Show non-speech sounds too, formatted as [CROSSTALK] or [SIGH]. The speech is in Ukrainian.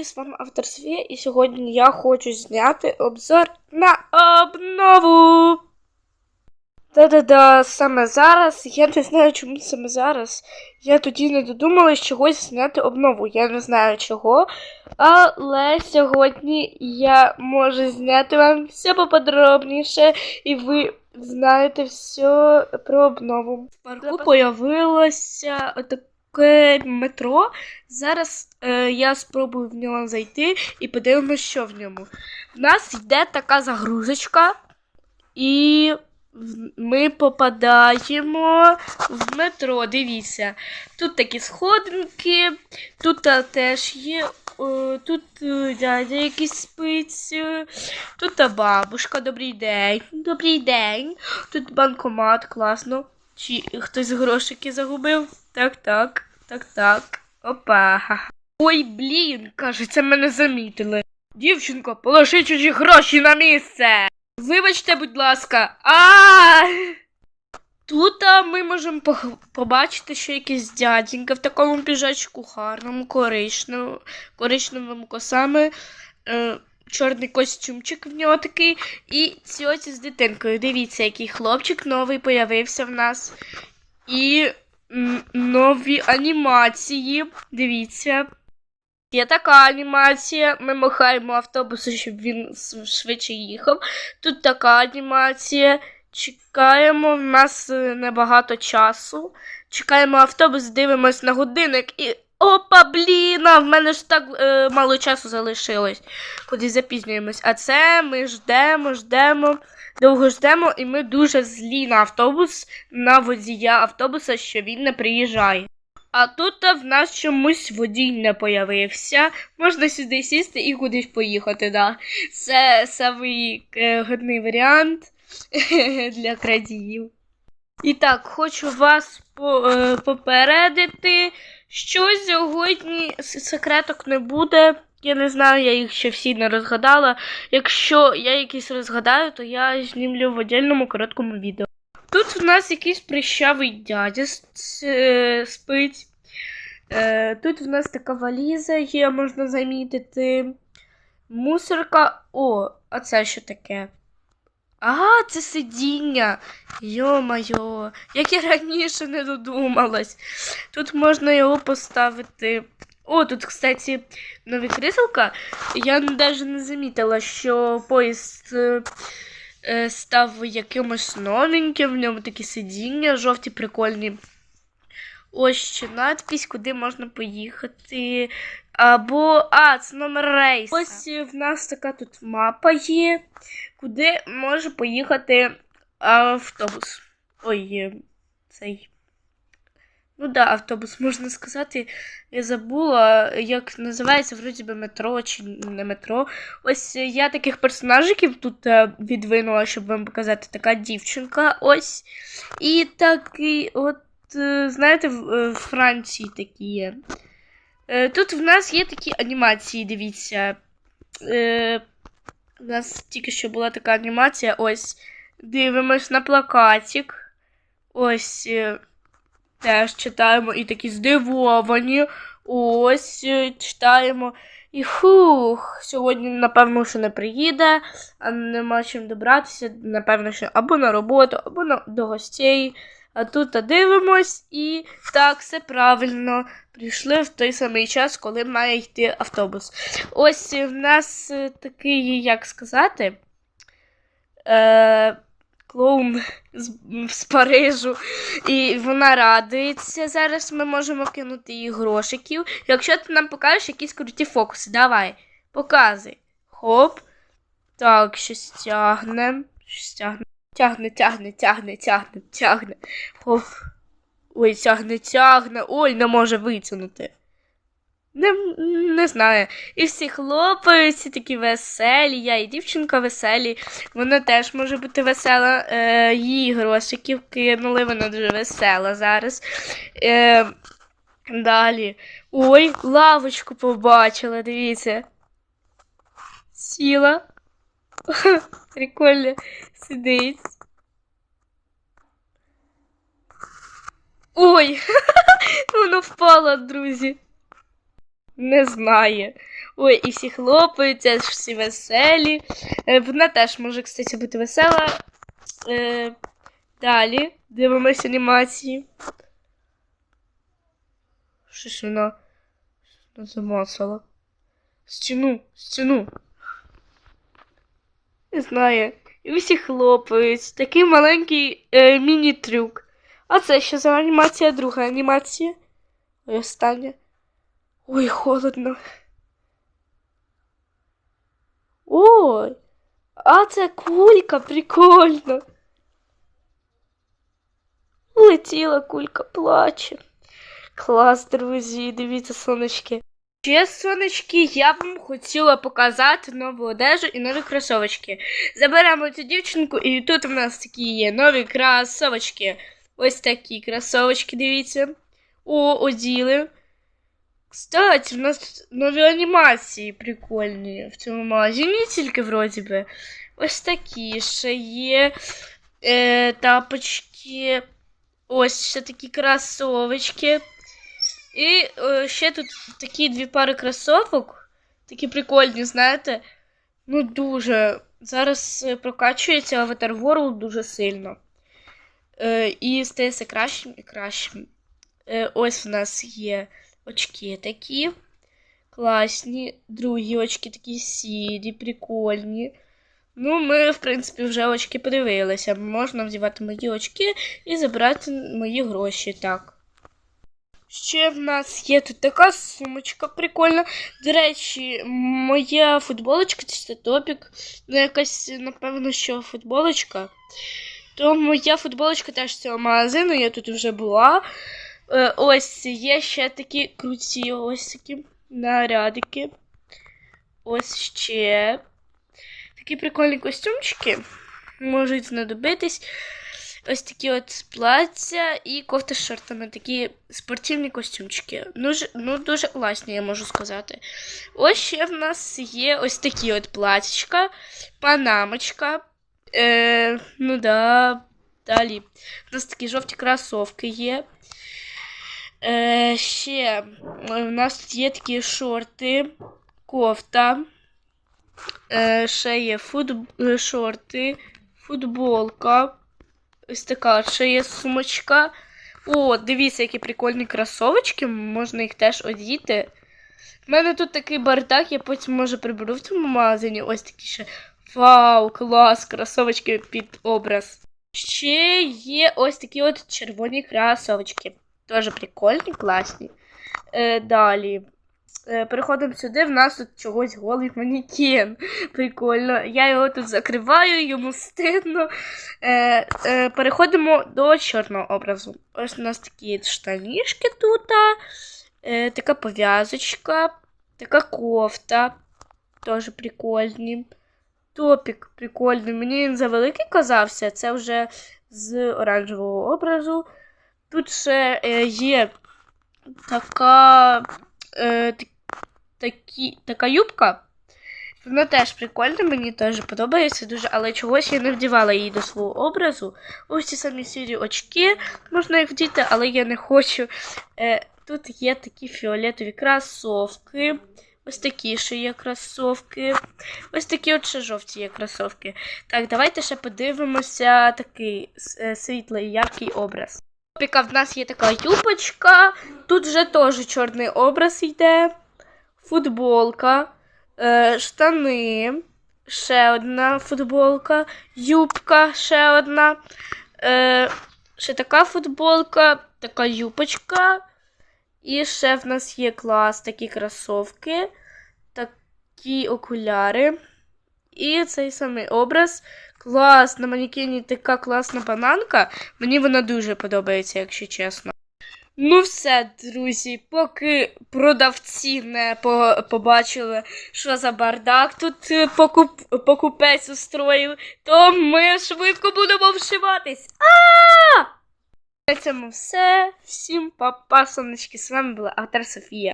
привітики, з вами автор Свія, і сьогодні я хочу зняти обзор на обнову. Да-да-да, саме зараз, я не знаю, чому саме зараз. Я тоді не додумалась чогось зняти обнову. Я не знаю чого. Але сьогодні я можу зняти вам все поподробніше, і ви знаєте все про обнову. В парку появилося таке метро. Зараз е, я спробую в нього зайти і подивимося, що в ньому. В нас йде така загрузочка, і ми попадаємо в метро. Дивіться. Тут такі сходинки, тут теж є. Тут е, дядя якийсь спить, е, тут бабушка, добрий день. Добрий день. Тут банкомат, класно. Чи хтось грошики загубив? Так, так, так, так. Опа. Ой, блін, кажеться, мене замітили. Дівчинко, положи чужі гроші на місце. Вибачте, будь ласка. А! Тут а, ми можемо побачити, що якийсь дяденька в такому піджачку гарному, коричневому, коричневому косами. Е, чорний костюмчик в нього такий. І тьоті з дитинкою. Дивіться, який хлопчик новий появився в нас. І нові анімації. Дивіться. Є така анімація. Ми махаємо автобусу, щоб він швидше їхав. Тут така анімація. Чекаємо, в нас е, небагато часу. Чекаємо автобус, дивимось на годинник і. Опа, блін, в мене ж так е, мало часу залишилось. Кудись запізнюємось. А це ми ждемо, ждемо, довго ждемо, і ми дуже злі на автобус, на водія автобуса, що він не приїжджає. А тут в нас чомусь водій не появився. Можна сюди сісти і кудись поїхати, да. Це самий е, годний варіант [LAUGHS] для крадіїв. І так, хочу вас по, е, попередити, що сьогодні секреток не буде. Я не знаю, я їх ще всі не розгадала. Якщо я якісь розгадаю, то я знімлю в отдельному короткому відео. Тут в нас якийсь прищавий дядя спить. Е, тут в нас така валіза є, можна замітити. Мусорка. О, а це що таке? Ага, це сидіння. Йо-майо, як я раніше не додумалась. Тут можна його поставити. О, тут, кстати, нові кріселка. Я навіть не замітила, що поїзд е, е, став якимось новеньким, в ньому такі сидіння, жовті, прикольні. Ось ще надпись, куди можна поїхати. Або. А, це номер рейсу. Ось в нас така тут мапа є, куди може поїхати автобус. Ой, е, цей. Ну да, автобус, можна сказати. Я забула, як називається, вроді би метро чи не метро. Ось е, я таких персонажиків тут е, відвинула, щоб вам показати така дівчинка. Ось. І такий, от, знаєте, в Франції такі є. Е, Тут в нас є такі анімації, дивіться. Е, У нас тільки що була така анімація. Ось. Дивимось на плакатик. Ось. е, Теж читаємо і такі здивовані. Ось е, читаємо. І хух, сьогодні, напевно, що не приїде, а нема чим добратися. Напевно, що або на роботу, або на, до гостей. А тут дивимось, і так, все правильно. Прийшли в той самий час, коли має йти автобус. Ось е, в нас е, такий, як сказати, е, клоун з, з Парижу. І вона радується. Зараз ми можемо кинути їй грошиків. Якщо ти нам покажеш якісь круті фокуси, давай, показуй. Хоп. Так, щось тягне. Щось тягне. Тягне, тягне, тягне, тягне, тягне. Хоп. Ой, тягне, тягне. Ой, не може витягнути. Не, не знаю. І всі хлопають, всі такі веселі. Я і дівчинка веселі. Вона теж може бути весела. Е, їй грошиків кинули, вона дуже весела зараз. Е, далі. Ой, лавочку побачила, дивіться. Сіла. [LAUGHS] Прикольно сидить. Ой, [LAUGHS] воно впало, друзі. не знає. Ой, і всі хлопаються, всі веселі. Е, Вона теж може, кстати, бути весела. Е, далі дивимося анімації. Що ж вона? Замацала. Стіну, стіну. Не знаю. І всі хлопають. Такий маленький е, міні-трюк. А це що за анімація? Друга анімація. І остання. Ой, холодно. Ой, а це кулька, прикольно. Улетіла кулька, плаче. Клас, друзі, дивіться, сонечки. Ще, сонечки, я вам хотіла показати нову одежу і нові кросовочки. Заберемо цю дівчинку, і тут у нас такі є нові кросовочки. Ось такі кросовочки, дивіться. О, оділи. Кстати, у нас нові анімації прикольні в цьому магазині, тільки вроді би. Ось такі ще є е, тапочки. Ось ще такі кросовочки. І е, ще тут такі дві пари кросовок. Такі прикольні, знаєте. Ну, дуже. Зараз е, прокачується Avatar World дуже сильно. Е, і стає все кращим і кращим. Е, ось в нас є очки такі. Класні. Другі очки такі сірі, прикольні. Ну, ми, в принципі, вже очки подивилися. Можна вдівати мої очки і забрати мої гроші. Так. Ще в нас є тут така сумочка прикольна. До речі, моя футболочка, це топік. Ну, якась, напевно, що футболочка. То моя футболочка теж з цього магазину, я тут вже була. Е, Ось є ще такі круті ось такі нарядики. Ось ще такі прикольні костюмчики. Можуть знадобитись. Ось такі от плаття і кофта з шортами, такі спортивні костюмчики. Ну, ж- ну дуже класні, я можу сказати. Ось ще в нас є ось такі от платічка, панамочка. Е, ну да, далі. У нас такі жовті кросовки є. Е, ще у нас тут є такі шорти, кофта. Е, ще є фут... е, шорти, футболка. Ось така ще є сумочка. О, дивіться, які прикольні кросовочки, можна їх теж одіти. У мене тут такий бардак, я потім може приберу в цьому магазині. Ось такі ще. Вау, клас! Кросовочки під образ. Ще є ось такі от червоні кросовочки. Теж прикольні, класні. Е, далі. Е, переходимо сюди, в нас тут чогось голий манікен. Прикольно. Я його тут закриваю, йому стидно. Е, е, переходимо до чорного образу. Ось у нас такі штанішки тут. Е, така пов'язочка, така кофта. Теж прикольні. Топік прикольний. Мені він завеликий казався, це вже з оранжевого образу. Тут ще е, є така, е, такі, така юбка. Вона теж прикольна, мені теж подобається дуже, але чогось я не вдівала її до свого образу. Ось ці самі сірі очки, можна їх вдіти, але я не хочу. Е, тут є такі фіолетові кросовки. Ось такі ще є кросовки. Ось такі от ще жовті є кросовки. Так, давайте ще подивимося такий е, світлий, яркий образ. Топіка в нас є така юбочка. Тут вже теж чорний образ йде. Футболка, е, штани, ще одна футболка, юбка, ще одна. Е, ще така футболка, така юбочка. І ще в нас є клас, такі кросовки, такі окуляри. І цей самий образ. Клас, на манекені така класна бананка. Мені вона дуже подобається, якщо чесно. Ну, все, друзі, поки продавці не по- побачили, що за бардак тут е, покуп- покупець устроїв, то ми швидко будемо вшиватись. А! На цьому все. Всім па-па, сонечки. З вами була Автор Софія.